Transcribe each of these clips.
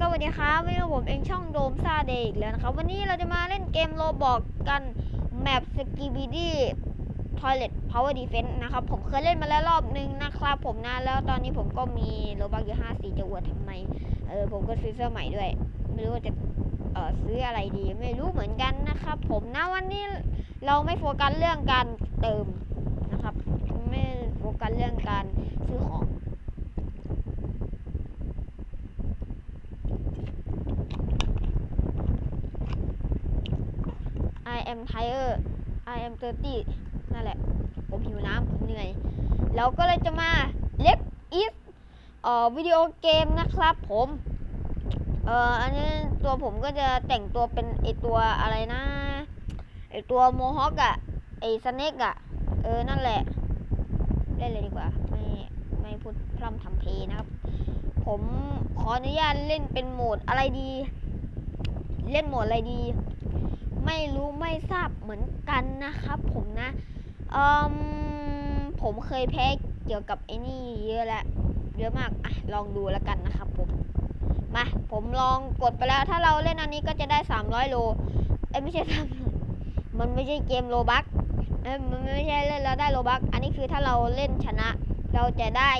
สวัสดีครับวันนี้ผมเองช่องโดมซาเดอีกแล้วนะครับ วันนี้เราจะมาเล่นเกมโรบอกกันแมปสกีบีดี้ทอยเลตพาวเวอร์ดีเฟนต์นะครับ ผมเคยเล่นมาแล้วรอบนึงนะครับผมนะ แล้วตอนนี้ผมก็มีโรบักอยู่ห้าสีจะอวดทำไม เออผมก็ซื้อเสื้อใหม่ด้วย ไม่รู้ว่าจะเออซื้ออะไรดีไม่รู้เหมือนกันนะครับผมนะวันนี้เราไม่โฟกัสเรื่องการเติมนะครับ ไม่โฟกัสเรื่องการซื้อของ I am tired I am thirsty นั่นแหละ ผมหิวน้ำผมเหนื่อยเราก็เลยจะมา Let is เอ่อวิดีโอเกมนะครับผมเอ่ออันนี้ตัวผมก็จะแต่งตัวเป็นไอตัวอะไรนะไอตัวโมฮอคอะไอสเนกอะเออ นั่นแหละเล่นเลยดีกว่า ไม่ไม่พูดพร่ำทำเพลงนะครับ ผมขออนุญาตเล่นเป็นโหมดอะไรดี เล่นโหมดอะไรดี ไม่รู้ไม่ทราบเหมือนกันนะครับ ผมนะเอืมผมเคยแพ้เกี่ยวกับไอ้นี่เยอะแล้วเยอะมากอะลองดูแล้วกันนะครับผมมาผมลองกดไปแล้ว ถ้าเราเล่นอันนี้ก็จะได้ 300 โลเอ้ยไม่ใช่3มันไม่ใช่เกมโลบักเอ้มันไม่ใช่เล่นแล้วได้โลบักอันนี้คือถ้าเราเล่นชนะ เราจะได้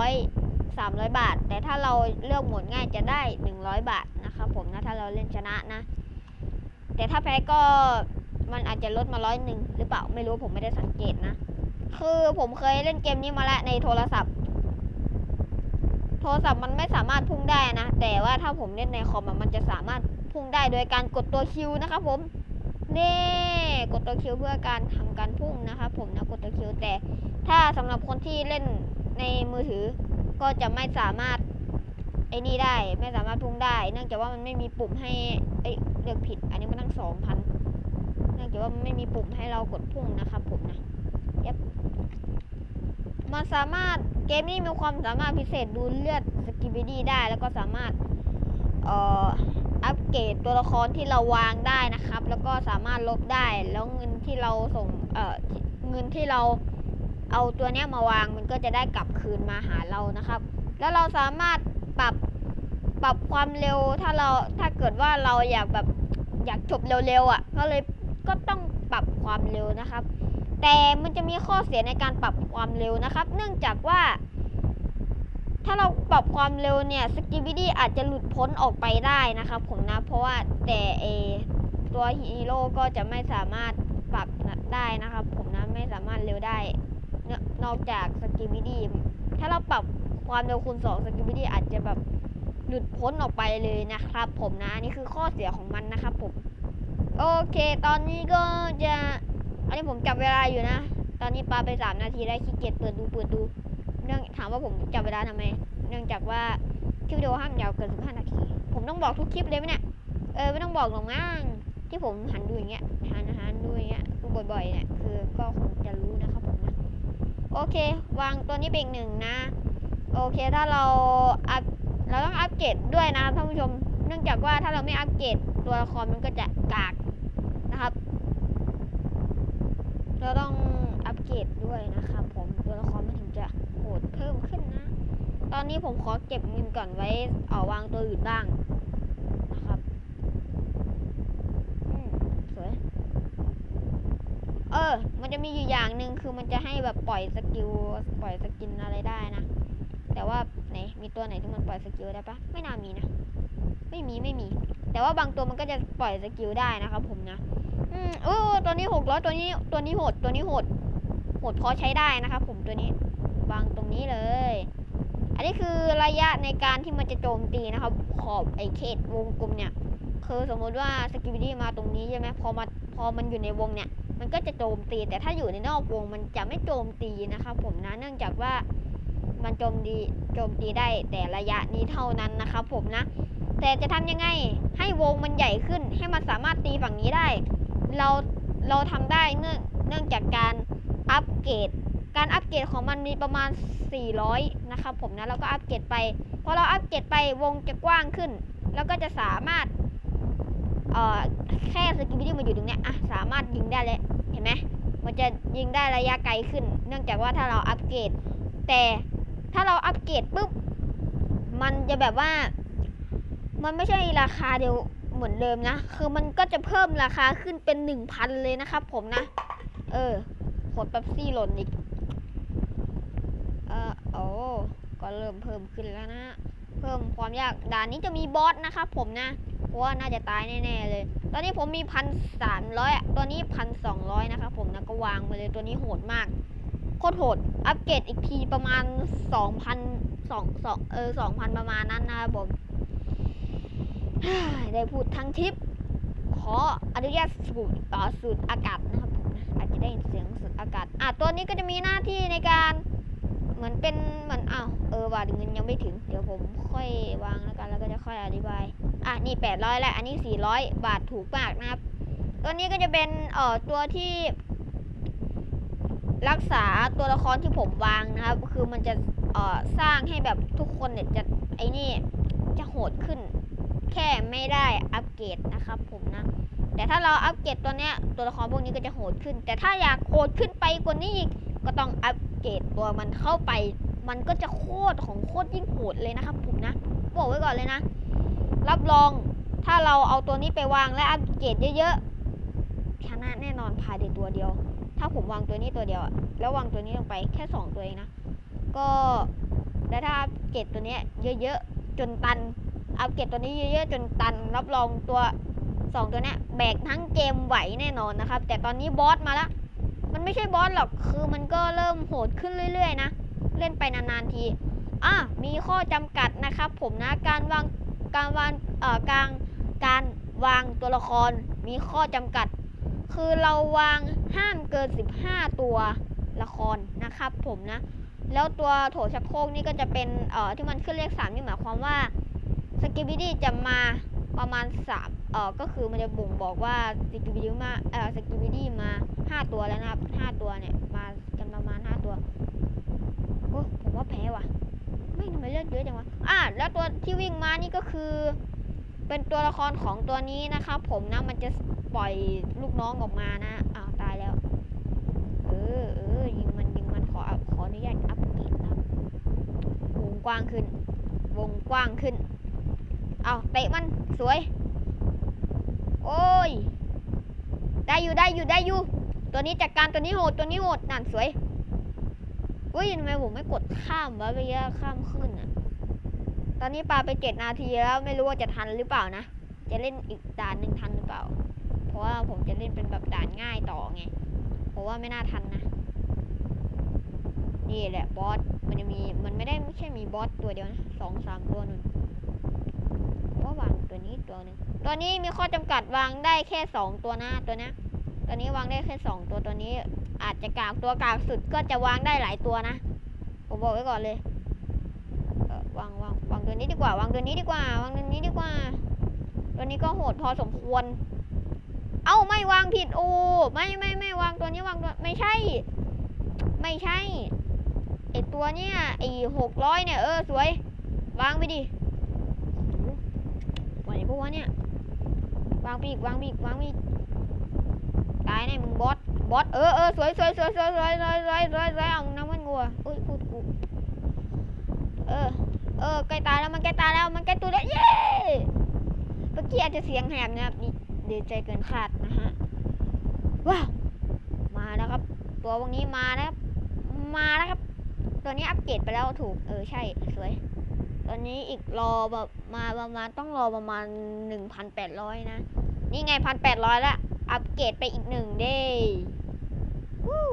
300 300 บาท แต่ถ้าเราเลือกหมดง่ายจะได้ 100 บาทนะครับผมนะถ้าเราเล่นชนะนะ แต่ถ้าแพ้ก็มันอาจจะลดมาร้อยหนึ่งหรือเปล่าไม่รู้ผมไม่ได้สังเกตนะ คือผมเคยเล่นเกมนี้มาแล้วในโทรศัพท์ โทรศัพท์มันไม่สามารถพุ่งได้นะ แต่ว่าถ้าผมเล่นในคอมมันจะสามารถพุ่งได้โดยการกดตัวคิวนะครับผมนี่กดตัวคิวเพื่อการทำการพุ่งนะครับผมนะกดตัวคิวแต่ ถ้าสำหรับคนที่เล่นในมือถือก็จะไม่สามารถ อ้นี่ได้ไม่สามารถพุ่งได้ เนื่องจากว่ามันไม่มีปุ่มให้เอ้ยเลือกผิด อันนี้มันตั้งสองพันเนื่องจากว่ามันไม่มีปุ่มให้เรากดพุ่งนะครับผมนะยับมันสามารถเกมนี้มีความสามารถพิเศษดูเลือดสกิบิดี้ได้ แล้วก็สามารถเอ่ออัปเกรดตัวละครที่เราวางได้นะครับ แล้วก็สามารถลบได้แล้วเงินที่เราส่งเอ่อเงินที่เราเอาตัวเนี้ยมาวางมันก็จะได้กลับคืนมาหาเรานะครับ แล้วเราสามารถปรับ ปรับความเร็วถ้าเราถ้าเกิดว่าเราอยากแบบอยากจบเร็วๆอะ ก็เลยก็ต้องปรับความเร็วนะครับ แต่มันจะมีข้อเสียในการปรับความเร็วนะครับ เนื่องจากว่า ถ้าเราปรับความเร็วเนี่ยสกิบิดี้อาจจะหลุดพ้นออกไปได้นะครับผมนะเพราะว่าแต่เอตัวฮีโร่ก็จะไม่สามารถปรับได้นะครับ ผมนะไม่สามารถเร็วได้ นอะนอกจากสกิบิดี้ถ้าเราปรับความเร็วคูณ2สกิบิดี้อาจจะแบบ หลุดพ้นออกไปเลยนะครับ ผมนะนี่คือข้อเสียของมันนะครับผม โอเค ตอนนี้ก็จะอันนี้ผมจับเวลาอยู่นะ ตอนนี้ปาไป3นาทีได้ขี้เกียจเปิดดูเปิดดู เนื่องถามว่าผมจับเวลาทำไม เนื่องจากว่าคลิปวิดีโอห้ามยาวเกิน15นาที ผมต้องบอกทุกคลิปเลยไหมเนี่ย เออไม่ต้องบอกหรอกมั้งที่ผมหันดูอย่างเงี้ยหันหันดูอย่างเงี้ยบ่อยๆเนี่ยคือก็คงจะรู้นะครับผมนะ โอเค วางตัวนี้เป็นอีกหนึ่งนะ โอเคถ้าเราอัพ เราต้องอัปเกรดด้วยนะครับท่านผู้ชม เนื่องจากว่าถ้าเราไม่อัปเกรดตัวละครมันก็จะกากนะครับ เราต้องอัปเกรดด้วยนะครับผมตัวละครมันถึงจะโหดเพิ่มขึ้นนะ ตอนนี้ผมขอเก็บเงินก่อนไว้เอาวางตัวอื่นบ้างนะครับอืมสวยเออ มันจะมีอยู่อย่างหนึ่งคือมันจะให้แบบปล่อยสกิลปล่อยสกินอะไรได้นะ แต่ว่า ไหนมีตัวไหนที่มันปล่อยสกิลได้ปะไม่น่ามีนะ ไม่มีไม่มี แต่ว่าบางตัวมันก็จะปล่อยสกิลได้นะครับผมนะ อืมโอ้ตัวนี้หกร้อยตัวนี้ตัวนี้โหดตัวนี้โหดโหดพอใช้ได้นะครับผมตัวนี้วางตรงนี้เลย อันนี้คือระยะในการที่มันจะโจมตีนะครับ ขอบไอเขตวงกลมเนี่ย คือสมมุติว่าสกิบิดี้มาตรงนี้ใช่ไหมพอมาพอมันอยู่ในวงเนี่ย มันก็จะโจมตี แต่ถ้าอยู่ในนอกวงมันจะไม่โจมตีนะครับผมนะเนื่องจากว่า มันโจมตีโจมตีได้แต่ระยะนี้เท่านั้นนะครับผมนะ แต่จะทำยังไงให้วงมันใหญ่ขึ้นให้มันสามารถตีฝั่งนี้ได้ เราเราทำได้เนื่องเนื่องจากการอัปเกรดการอัปเกรดของมันมีประมาณ 400 นะครับผมนะแล้วก็อัปเกรดไปพอเราอัปเกรดไปวงจะกว้างขึ้น แล้วก็จะสามารถเอ่อแค่สกิลที่มันอยู่ตรงเนี้ยอะสามารถยิงได้เลยเห็นไหมมันจะยิงได้ระยะไกลขึ้น เนื่องจากว่าถ้าเราอัปเกรดแต่ ถ้าเราอัปเกรดปุ๊บ มันจะแบบว่า มันไม่ใช่ราคาเดียวเหมือนเดิมนะ คือมันก็จะเพิ่มราคาขึ้นเป็นหนึ่งพันเลยนะครับผมนะ เออขวดเป๊ปซี่หล่นอีก เออโอ้ก็เริ่มเพิ่มขึ้นแล้วนะ เพิ่มความยาก ด่านนี้จะมีบอสนะครับผมนะ เพราะว่าน่าจะตายแน่ๆเลย ตอนนี้ผมมีพันสามร้อยตัวนี้พันสองร้อยนะครับผมนะ ก็วางไปเลยตัวนี้โหดมาก คตรโหด อัปเกรดอีกทีประมาณสองพันสองสองเออสองพันประมาณนั้นนะครับผม ได้พูดทั้งทิป ขออนุญาตสูดต่อสูดอากาศนะครับผมอาจจะได้ยินเสียงสูดอากาศ อะตัวนี้ก็จะมีหน้าที่ในการ เหมือนเป็นเหมือนอ้าวเออว่าเงินยังไม่ถึง เดี๋ยวผมค่อยวางแล้วกันแล้วก็จะค่อยอธิบาย อะนี่แปดร้อยแล้ว อันนี้สี่ร้อยบาทถูกมากนะครับ ตัวนี้ก็จะเป็นเอ่อตัวที่ รักษาตัวละครที่ผมวางนะครับ คือมันจะสร้างให้แบบทุกคนเนี่ยจะไอ้นี่จะโหดขึ้น แค่ไม่ได้อัปเกรดนะครับผมนะ แต่ถ้าเราอัปเกรดตัวเนี้ยตัวละครพวกนี้ก็จะโหดขึ้น แต่ถ้าอยากโหดขึ้นไปกว่านี้อีกก็ต้องอัปเกรดตัวมันเข้าไป มันก็จะโคตรของโคตรยิ่งโหดเลยนะครับผมนะบอกไว้ก่อนเลยนะ รับรองถ้าเราเอาตัวนี้ไปวางและอัปเกรดเยอะๆชนะแน่นอนภายในตัวเดียว ถ้าผมวางตัวนี้ตัวเดียวอะแล้ววางตัวนี้ลงไปแค่สองตัวเองนะ ก็แล้วถ้าอัปเกรดตัวนี้เยอะๆจนตัน อัปเกรดตัวนี้เยอะๆจนตัน รับรองตัวสองตัวนี้แบกทั้งเกมไหวแน่นอนนะครับ แต่ตอนนี้บอสมาแล้ว มันไม่ใช่บอสหรอก คือมันก็เริ่มโหดขึ้นเรื่อยๆนะ เล่นไปนานๆที อะ มีข้อจำกัดนะครับ ผมนะ การวาง การวาง เอ่อ การ การวางตัวละคร มีข้อจำกัด คือเราวางห้ามเกิน 15 ตัวละครนะครับ ผมนะ แล้วตัวโถชักโครกนี่ก็จะเป็นเอ่อที่มันขึ้นเลข3นี่หมายความว่าสกิบิดี้จะมาประมาณ3เอ่อก็คือมันจะบ่งบอกว่าสกิบิดี้มาเอ่อสกิบิดี้มา 5 ตัวแล้วนะครับ 5 ตัวเนี่ยมากันประมาณ 5 ตัวโอ้ผมว่าแพ้ว่ะไม่ทำไมเลือดเยอะจังวะอะแล้วตัวที่วิ่งมานี่ก็คือ เป็นตัวละครของตัวนี้นะครับผมนะมันจะ ปล่อยลูกน้องออกมานะอ้าวตายแล้ว เออเออยิงมันยิงมันขอขออนุญาตอัปเกรดนะวงกว้างขึ้น วงกว้างขึ้นเอาเตะมันสวย โอ้ย ได้อยู่ได้อยู่ได้อยู่ ตัวนี้จัดการตัวนี้โหดตัวนี้โหดนั่นสวยเฮ้ยทำไมผมไม่กดข้ามวะเมื่อกี้ข้ามขึ้นอะตอนนี้ปลาไปเจ็ดนาทีแล้วไม่รู้ว่าจะทันหรือเปล่านะ จะเล่นอีกด่านหนึ่งทันหรือเปล่า ราะว่าผมจะเล่นเป็นแบบด่านง่ายต่อไง เพราะว่าไม่น่าทันนะ นี่แหละบอส มันจะมี มันไม่ได้ไม่ใช่มีบอสตัวเดียวนะสองสามตัวนู่นว่าวางตัวนี้ตัวหนึ่งตัวนี้มีข้อจำกัดวางได้แค่สองตัวหนะตัวนะ ตัวนี้วางได้แค่สองตัวตัวนี้ อาจจะกากตัวกากสุดก็จะวางได้หลายตัวนะ ผมบอกไว้ก่อนเลยเออวางวางวางตัวนี้ดีกว่าวางตัวนี้ดีกว่าวางตัวนี้ดีกว่า ตัวนี้ก็โหดพอสมควร เอ้าไม่วางผิดโอ้ไม่ไม่ไม่วางตัวนี้วางตัวไม่ใช่ ไม่ใช่ไอตัวเนี้ยไอหกร้อยเนี่ยเออสวย วางไปดิโอ้โหไหวปะวะเนี่ยวางปีกวางปีกวางปีกตายแน่มึงบอสบอสเออเออสวยสวยสวยสวยสวยสวยสวยสวยสวยเอาน้ำมันงัวเอ้ยพูดกูเออเออใกล้ตายแล้วมันใกล้ตายแล้วมันใกล้ตัวแล้วเย้เมื่อกี้อาจจะเสียงแหบนะครับนี่ ดีใจเกินคาดนะฮะ ว้าว มาแล้วครับ ตัวพวกนี้มาแล้วครับ มาแล้วครับ ตัวนี้อัปเกรดไปแล้วถูก เออ ใช่ สวย ตอนนี้อีกรอแบบมาประมาณต้องรอประมาณหนึ่งพันแปดร้อยนะ นี่ไงพันแปดร้อยละอัปเกรดไปอีกหนึ่งเด้วู้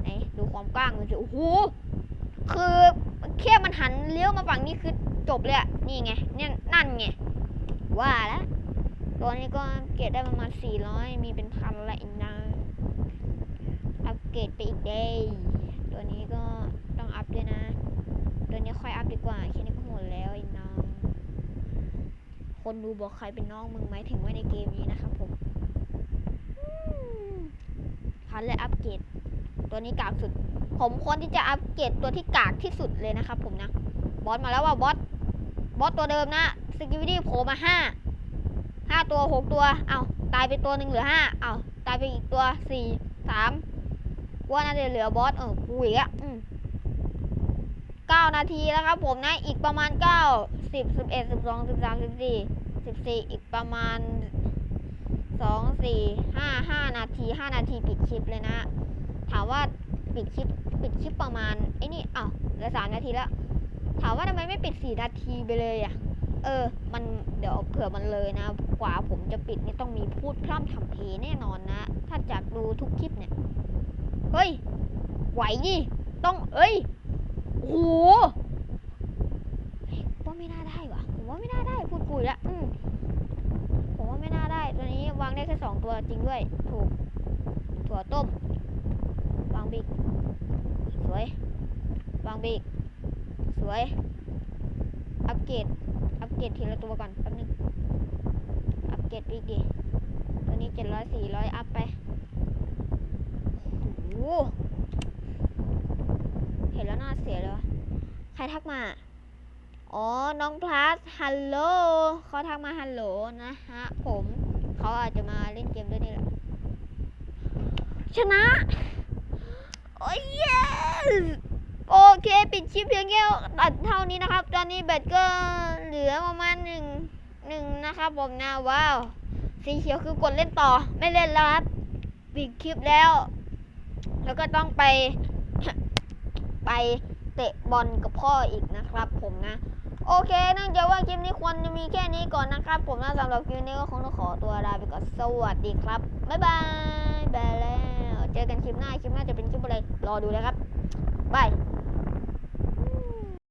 ไหนดูความกว้างมันสิโอ้โห คือแค่มันหันเลี้ยวมาฝั่งนี้คือจบเลยอะนี่ไงเนี่ยนั่นไง ว่าแล้ว ตัวนี้ก็เกรดได้ประมาณ 400 มีเป็นพันละอีกนะอัปเกรดไปอีกเด้ตัวนี้ก็ต้องอัพด้วยนะ ตัวนี้ค่อยอัพดีกว่าแค่นี้ก็หมดแล้วไอ้น้อง คนดูบอกใครเป็นน้องมึงไหมถึงไว้ในเกมนี้นะครับผมพันเลยอัปเกรด ตัวนี้กากสุด ผมควรที่จะอัปเกรดตัวที่กากที่สุดเลยนะครับผมนะ บอสมาแล้วว่าบอส บอสตัวเดิมนะสกิวิดี้โผล่มาห้า ห้าตัวหกตัว เอาตายไปตัวหนึ่งเหลือห้าเอาตายไปอีกตัวสี่สามว่าน่าจะเหลือบอสเออกูอีกอะอืม9นาทีแล้วครับผมนะ อีกประมาณ9 10 11 12 13 14 14อีกประมาณ2 4 5 5นาที5นาทีปิดคลิปเลยนะ ถามว่าปิดคลิปปิดคลิปประมาณไอ้นี่อ้าวเหลือ3นาทีแล้ว ถามว่าทำไมไม่ปิด4นาทีไปเลยอะ ออ มันเดี๋ยวเผื่อมันเลยนะ กว่าผมจะปิดนี่ต้องมีพูดพร่ำทำเพแน่นอนนะ ถ้าจากดูทุกคลิปเนี่ย เฮ้ย ไหวดิ ต้อง เอ้ยโอ้โหว่าไม่น่าได้วะผมว่าไม่น่าได้ พูดกุยละอืมผมว่าไม่น่าได้ ตัวนี้วางได้แค่สองตัวจริงด้วย ถูก ถั่วต้ม วางบิ๊ก สวย วางบิ๊ก สวย อัปเกรด อัปเกรดทีละตัวก่อนแป๊บนึง อัปเกรดบิ๊กดิตัวนี้เจ็ดร้อยสี่ร้อยอัพไปโอ้โหเห็นแล้วน่าเสียเลยวะใครทักมา อ๋อ น้องพลัสฮัลโหลเขาทักมาฮัลโหลนะฮะ ผม เขาอาจจะมาเล่นเกมด้วยนี่แหละ ชนะ โอ้ย yes โอเคปิดคลิปเพียงแค่ตัดเท่านี้นะครับ ตอนนี้แบตก็เหลือประมาณหนึ่งหนึ่งนะครับผมนะว้าวสีเขียวคือกดเล่นต่อไม่เล่นแล้วครับปิดคลิปแล้ว แล้วก็ต้องไป ไปเตะบอลกับพ่ออีกนะครับ ผมนะ โอเคเนื่องจากว่าคลิปนี้ควรจะมีแค่นี้ก่อนนะครับ ผมนะสำหรับคลิปนี้ก็คงต้องขอตัวลาไปก่อนสวัสดีครับบ๊ายบายบายแล้วเจอกันคลิปหน้าคลิปหน้าจะเป็นคลิปอะไรรอดูเลยครับบาย